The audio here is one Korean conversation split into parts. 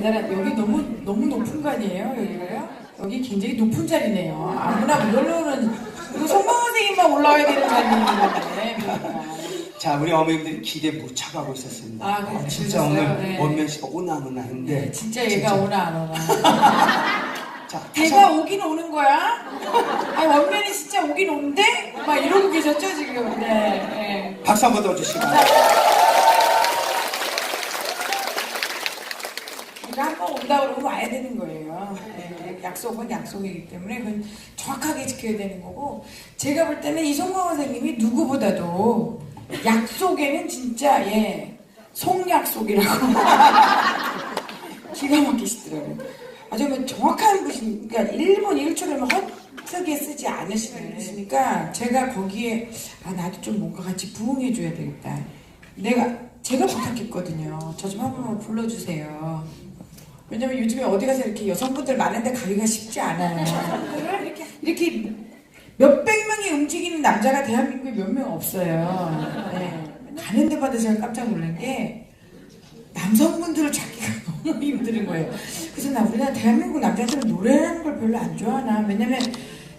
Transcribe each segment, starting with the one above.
대단한 여기 너무 너무 높은 거 아니에요 여기가요? 여기 굉장히 높은 자리네요. 아무나 못 올라오는 이거 송강 선생님만 올라와야 되는 자리인데. 자, 우리 어머님들이 기대 무척 하고 있었습니다. 아, 그래, 어, 진짜 그러셨어요? 오늘 네. 원면 씨가 오나 안 오나 했는데. 네, 진짜 얘가 오나 안 오나. 자, 다시 한- 오긴 오는 거야? 아니 원면이 진짜 오긴 온대? 막 이러고 계셨죠 지금? 네. 네. 박수 한번 더 주시고. 우리가 한번 온다 그러면 와야 되는 거예요. 네, 약속은 약속이기 때문에 그건 정확하게 지켜야 되는 거고 제가 볼 때는 이송광 선생님이 누구보다도 약속에는 진짜 예 송약속이라고 기가 막히시더라고요. 아주 뭐 정확한 분이 그러니까 1분 1초를 헛되게 쓰지 않으시는 분이시니까 제가 거기에 아 나도 좀 뭔가 같이 부응해 줘야 되겠다. 내가 제가 부탁했거든요. 저 좀 한 번만 불러주세요. 왜냐면 요즘에 어디 가서 이렇게 여성분들 많은데 가기가 쉽지 않아요. 이렇게 이렇게 몇백 명이 움직이는 남자가 대한민국에 몇 명 없어요. 네. 가는 데마다 제가 깜짝 놀란 게 남성분들을 찾기가 너무 힘든 거예요. 그래서 나 우리나라 대한민국 남자들은 노래하는 걸 별로 안 좋아하나. 왜냐면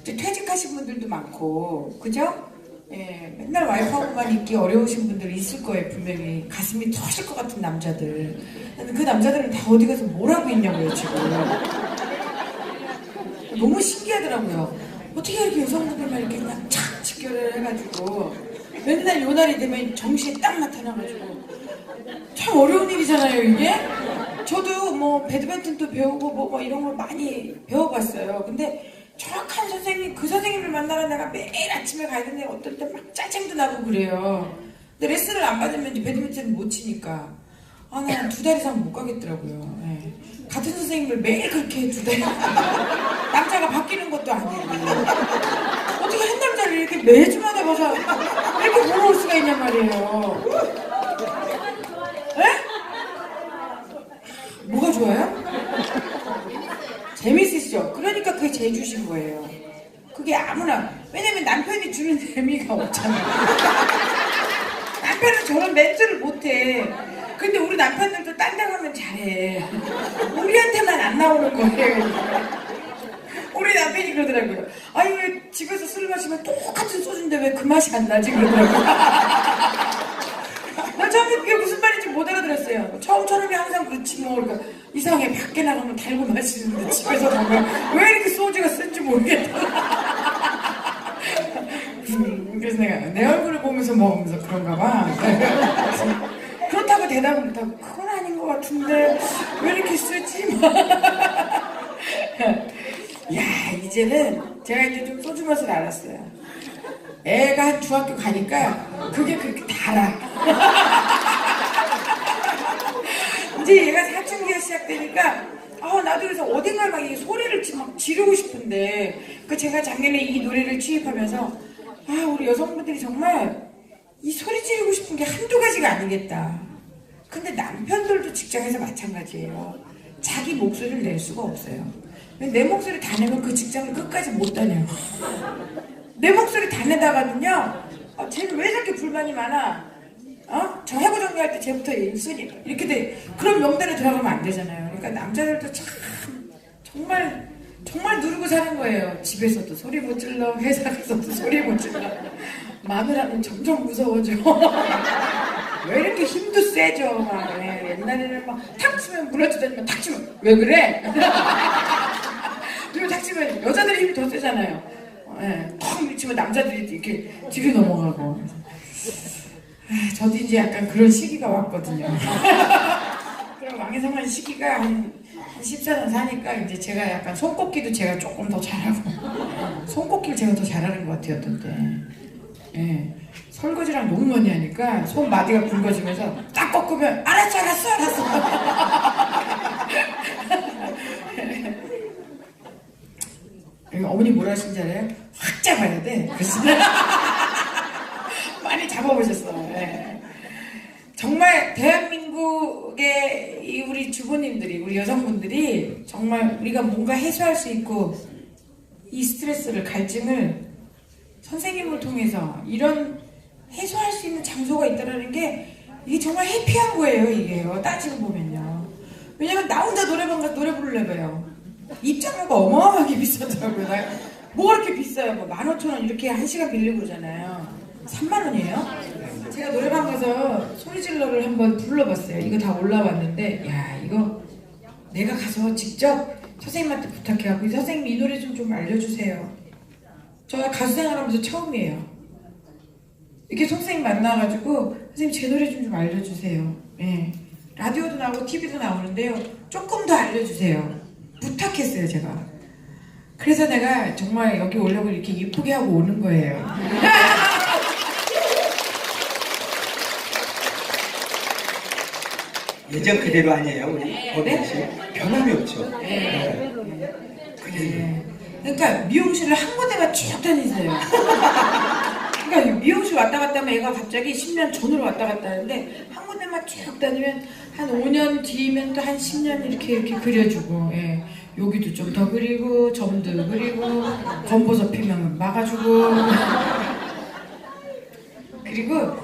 퇴직하신 분들도 많고, 그죠? 예, 맨날 와이프하고만 있기 어려우신 분들 있을 거예요, 분명히. 가슴이 터질 것 같은 남자들. 그 남자들은 다 어디 가서 뭘 하고 있냐고요, 지금. 너무 신기하더라고요. 어떻게 이렇게 여성분들만 이렇게 그냥 착 직결을 해가지고 맨날 요 날이 되면 정시에 딱 나타나가지고 참 어려운 일이잖아요, 이게. 저도 뭐 배드민턴도 배우고 뭐, 뭐 이런 걸 많이 배워봤어요. 근데 정확한 선생님, 그 선생님을 만나러 내가 매일 아침에 가야 되는데 어떨 때 막 짜증도 나고 그래요. 근데 레슨을 안 받으면 이제 배드민턴 못 치니까. 아, 난두달 이상 못 가겠더라고요. 예. 같은 선생님을 매일 그렇게 두 달. 남자가 바뀌는 것도 아니고. 어떻게 한 남자를 이렇게 매주마다 봐서 이렇게 보러 올 수가 있냔 말이에요. 에? 뭐가 좋아요? 재밌으시 제주신 거예요. 그게 아무나 왜냐면 남편이 주는 재미가 없잖아요. 남편은 저런 멘트를 못해. 근데 우리 남편들도 딴데 가면 잘해. 우리한테만 안 나오는 거예요. 우리 남편이 그러더라고요. 아니 왜 집에서 술 마시면 똑같은 소주인데 왜 그 맛이 안 나지? 그러더라고요. 나 처음에 그게 무슨 말인지 못 알아들었어요. 처음처럼이 항상 그렇지 뭐 그러니까 이상해 밖에 나가면 달고 마시는데 집에서 가면 왜 이렇게 소주가 쓴지 모르겠다. 음, 그래서 내가 내 얼굴을 보면서 먹으면서 그런가 봐. 그렇다고 대답을 못하고 그건 아닌 것 같은데 왜 이렇게 쓰지? 야 이제는 제가 이제 좀 소주 맛을 알았어요. 애가 한 중학교 가니까 그게 그렇게 달아. 이제 얘가 사춘기가 시작되니까 아 나도 그래서 어딘가 막 이 소리를 지- 막 지르고 싶은데 그 제가 작년에 이 노래를 취입하면서 아 우리 여성분들이 정말 이 소리 지르고 싶은 게 한두 가지가 아니겠다. 근데 남편들도 직장에서 마찬가지예요. 자기 목소리를 낼 수가 없어요. 내 목소리 다 내면 그 직장을 끝까지 못 다녀요. 내 목소리 다 내다가는요, 아, 쟤는 왜 저렇게 불만이 많아? 어? 저 해고 정리할 때 쟤부터 있으니 이렇게 돼. 그런 명단에 들어가면 안 되잖아요. 그러니까 남자들도 참 정말 정말 누르고 사는 거예요. 집에서도 소리 못 질러, 회사 가서도 소리 못 질러. 마누라는 점점 무서워져. 왜 이렇게 힘도 세죠? 막 예, 옛날에는 막탁 치면 물어주다니면 탁 치면 왜 그래? 그리고 탁 치면 여자들이 힘이 더 세잖아요. 예, 턱 미치면 남자들이 이렇게 뒤로 넘어가고. 아, 저도 이제 약간 그런 시기가 왔거든요. 그럼 왕성한 시기가 한, 한 14년 사니까 이제 제가 약간 손꼽기도 제가 조금 더 잘하고 손꼽기를 제가 더 잘하는 것 같아요, 어떤 때. 예. 설거지랑 너무 많이 하니까 손 마디가 굵어지면서 딱 꺾으면 알았어, 알았어, 알았어. 어머니 뭐라 하신지 알아요? 확 잡아야 돼. 그래서 많이 잡아보셨어요. 예. 정말 대한민국의 이 우리 주부님들이 우리 여성분들이 정말 우리가 뭔가 해소할 수 있고 이 스트레스를 갈증을 선생님을 통해서 이런 해소할 수 있는 장소가 있다는 게 이게 정말 해피한 거예요 이게요 따지고 보면요 왜냐면 나 혼자 노래방 가서 노래 부르려고요. 입장료가 어마어마하게 비싸더라고요. 나, 뭐가 그렇게 비싸요? 뭐 15,000원 이렇게 한 시간 빌리고 그러잖아요. 3만 원이에요? 제가 노래방 가서 소리질러를 한번 불러봤어요. 이거 다 올라왔는데, 야, 이거 내가 가서 직접 선생님한테 부탁해갖고, 이 선생님 이 노래 좀 좀 알려주세요. 저 가수 생활하면서 처음이에요. 이렇게 선생님 만나가지고 선생님 제 노래 좀 좀 알려주세요. 예. 라디오도 나오고 TV도 나오는데요. 조금 더 알려주세요. 부탁했어요 제가. 그래서 내가 정말 여기 오려고 이렇게 이쁘게 하고 오는 거예요. 예전 그대로 아니에요, 우리 어머니 씨. 변함이 없죠. 네. 그대로. 네. 그러니까 미용실을 한 군데만 쭉 다니세요. 그러니까 미용실 왔다 갔다 하면 얘가 갑자기 10년 전으로 왔다 갔다 하는데 한 군데만 쭉 다니면 한 5년 뒤면 또 한 10년 이렇게 이렇게 그려주고 예. 여기도 좀 더 그리고 점도 그리고 검버섯 피면 막아주고 그리고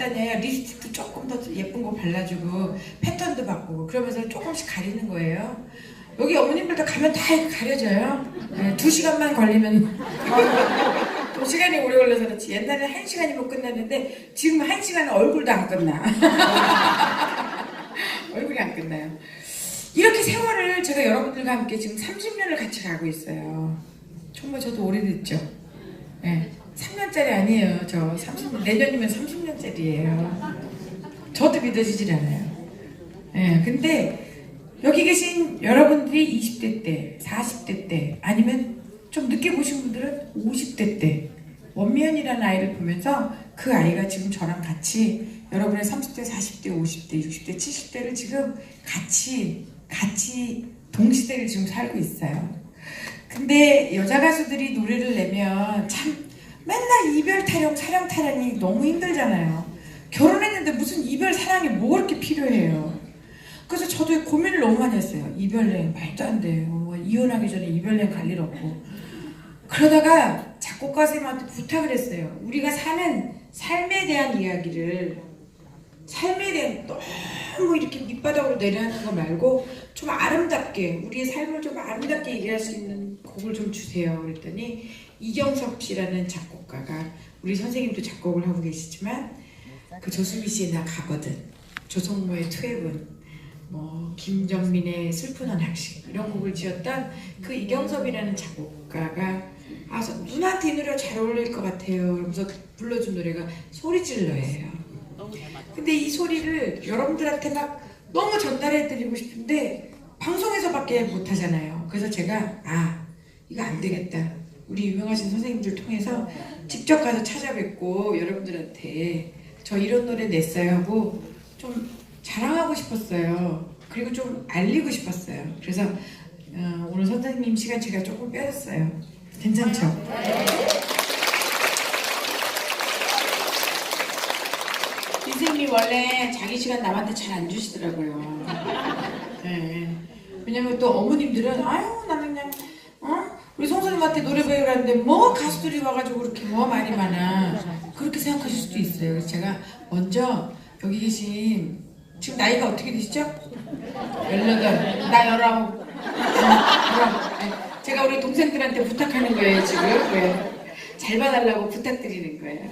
다녀야 립스틱도 조금 더 예쁜 거 발라주고 패턴도 바꾸고 그러면서 조금씩 가리는 거예요. 여기 어머님들도 가면 다 가려져요. 네, 두 시간만 걸리면 두 시간이 오래 걸려서 그렇지. 옛날에 한 시간이면 끝났는데 지금 한 시간은 얼굴도 안 끝나. 얼굴이 안 끝나요. 이렇게 세월을 제가 여러분들과 함께 지금 30년을 같이 가고 있어요. 정말 저도 오래됐죠. 네, 3년짜리 아니에요. 저 30년, 내년이면 30년짜리예요. 저도 믿어지질 않아요. 예, 근데 여기 계신 여러분들이 20대 때, 40대 때, 아니면 좀 늦게 보신 분들은 50대 때, 원미연이라는 아이를 보면서 그 아이가 지금 저랑 같이 여러분의 30대, 40대, 50대, 60대, 70대를 지금 같이, 같이 동시대를 지금 살고 있어요. 근데 여자 가수들이 노래를 내면 참 맨날 이별 타령, 사랑 타령이 너무 힘들잖아요. 결혼했는데 무슨 이별 사랑이 뭐 그렇게 필요해요. 그래서 저도 고민을 너무 많이 했어요. 이별 여행 말도 안 돼요. 뭐 이혼하기 전에 이별 여행 갈 일 없고. 그러다가 작곡가 선생님한테 부탁을 했어요. 우리가 사는 삶에 대한 이야기를 삶에 대한 너무 이렇게 밑바닥으로 내려앉는 거 말고 좀 아름답게 우리의 삶을 좀 아름답게 얘기할 수 있는 곡을 좀 주세요. 그랬더니 이경섭 씨라는 작곡 가가 우리 선생님도 작곡을 하고 계시지만 그 조수미 씨의 나 가거든 조성모의 투애분 뭐 김정민의 슬픈 언약식 이런 곡을 지었던 그 이경섭이라는 작곡가가 아 저- 누나한테 이 노래가 잘 어울릴 것 같아요. 그러면서 불러준 노래가 소리질러예요. 근데 이 소리를 여러분들한테 막 너무 전달해 드리고 싶은데 방송에서밖에 못 하잖아요. 그래서 제가 아 이거 안 되겠다. 우리 유명하신 선생님들 통해서 직접 가서 찾아뵙고 여러분들한테 저 이런 노래 냈어요 하고 좀 자랑하고 싶었어요. 그리고 좀 알리고 싶었어요. 그래서 어, 오늘 선생님 시간 제가 조금 빼줬어요. 괜찮죠? 선생님이 원래 자기 시간 남한테 잘 안 주시더라고요. 네. 왜냐면 또 어머님들은 아유 나는 그냥 어 우리 송선님한테 노래 배우라는데 뭐 가수들이 와가지고 그렇게 뭐 말이 많아 그렇게 생각하실 수도 있어요. 그래서 제가 먼저 여기 계신 지금 나이가 어떻게 되시죠? 18, 나 19. 네. 제가 우리 동생들한테 부탁하는 거예요 지금. 네. 잘 봐달라고 부탁드리는 거예요.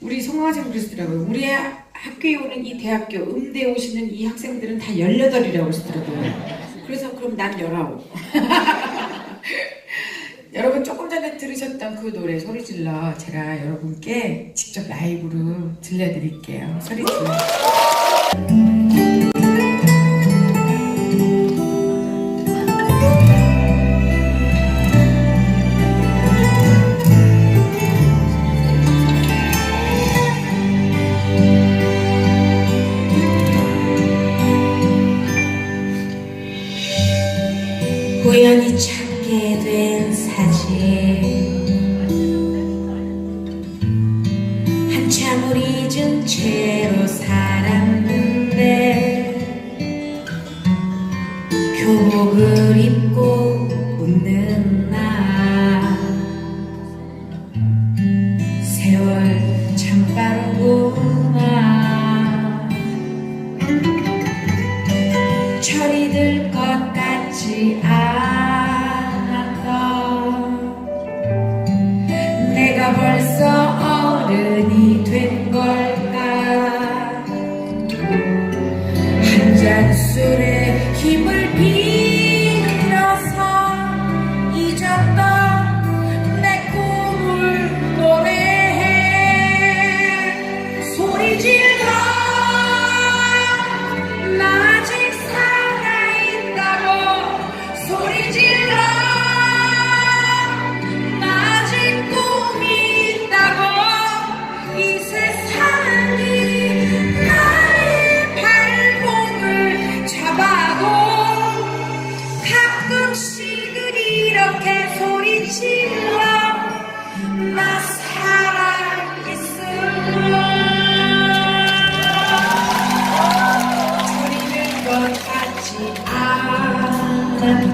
우리 송화생 그러시더라고요. 우리 하- 학교에 오는 이 대학교 음대 오시는 이 학생들은 다 18이라고 그러시더라고요. 그래서 그럼 난 19. 여러분 조금 전에 들으셨던 그 노래 소리 질러 제가 여러분께 직접 라이브로 들려드릴게요. 소리 질러. 춤을 잊은 채로 살았는데 교복을 입고 웃는 나. 세월 참 빠르구나. 철이 들 것 같지 않았던 내가 벌써 어른이 된 걸까? 한 잔 술에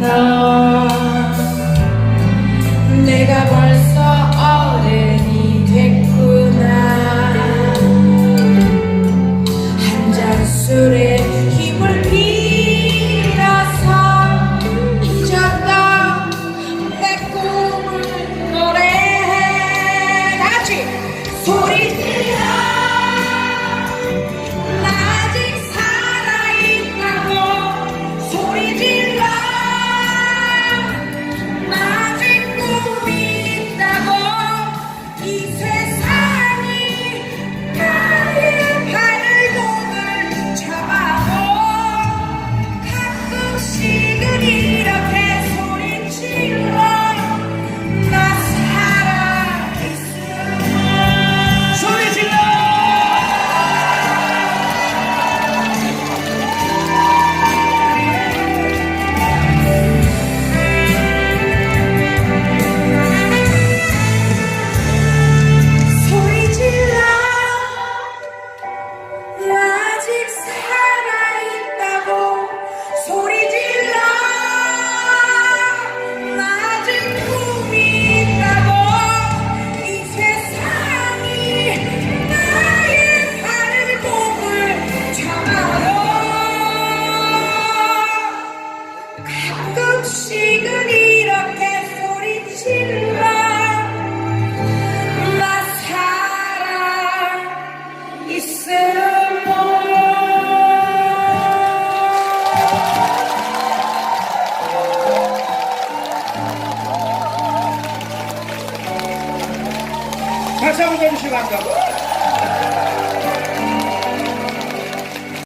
now.